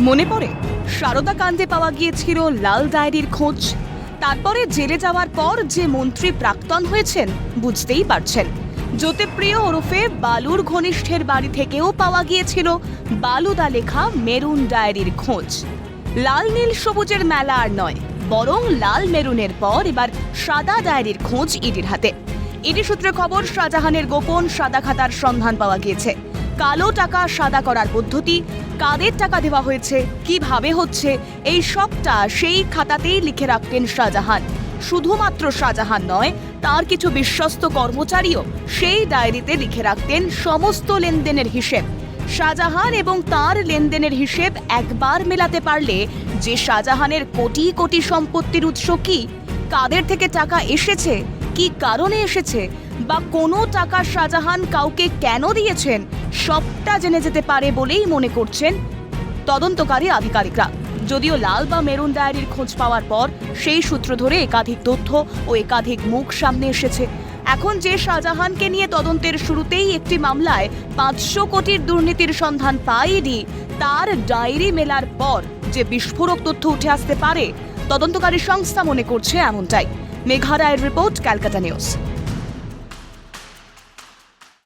মনে পড়ে? সারদা কাণ্ডে পাওয়া গিয়েছিল লাল ডায়েরির খোঁজ। তারপরে জেলে যাওয়ার পর যে মন্ত্রী প্রাক্তন হয়েছেন, বুঝতেই পারছেন। জ্যোতিপ্রিয় ওরফে বালুর ঘনিষ্ঠের বাড়ি থেকেও পাওয়া গিয়েছিল বালুদা লেখা মেরুন ডায়েরির খোঁজ। লাল নীল সবুজের মেলা আর নয়, বরং লাল মেরুনের পর এবার সাদা ডায়েরির খোঁজ ইডির হাতে। ইডি সূত্রে খবর, শাহজাহানের গোপন সাদা খাতার সন্ধান পাওয়া গিয়েছে। কালো টাকা সাদা করার পদ্ধতি কাদের টাকা দেওয়া হয়েছে? কীভাবে হচ্ছে? এই সবটা সেই খাতাতেই লিখে রাখতেন শাহজাহান। শুধুমাত্র শাহজাহান নয়, তার কিছু বিশ্বস্ত কর্মচারীও সেই ডায়েরিতে লিখে রাখতেন সমস্ত লেনদেনের হিসেব। শাহজাহান এবং তার লেনদেনের হিসেব একবার মেলাতে পারলে যে শাহজাহানের কোটি কোটি সম্পত্তির উৎস কি, কাদের থেকে টাকা এসেছে, কি কারণে এসেছে, বা কোনো টাকা শাহজাহান কাউকে কেন দিয়েছেন সবটা জেনে যেতে পারে বলেই মনে করছেন তদন্তকারী আধিকারিকরা। যদিও লাল বা মেরুন ডায়েরির খোঁজ পাওয়ার পর সেই সূত্র ধরে একাধিক তথ্য ও একাধিক মুখ সামনে এসেছে। এখন যে শাহজাহানকে নিয়ে তদন্তের শুরুতেই একটি মামলায় পাঁচশো কোটির দুর্নীতির সন্ধান পায়নি তার ডায়েরি মেলার পর যে বিস্ফোরক তথ্য উঠে আসতে পারে, তদন্তকারী সংস্থা মনে করছে এমনটাই। মেঘা রায়ের রিপোর্ট, ক্যালকাটা নিউজ।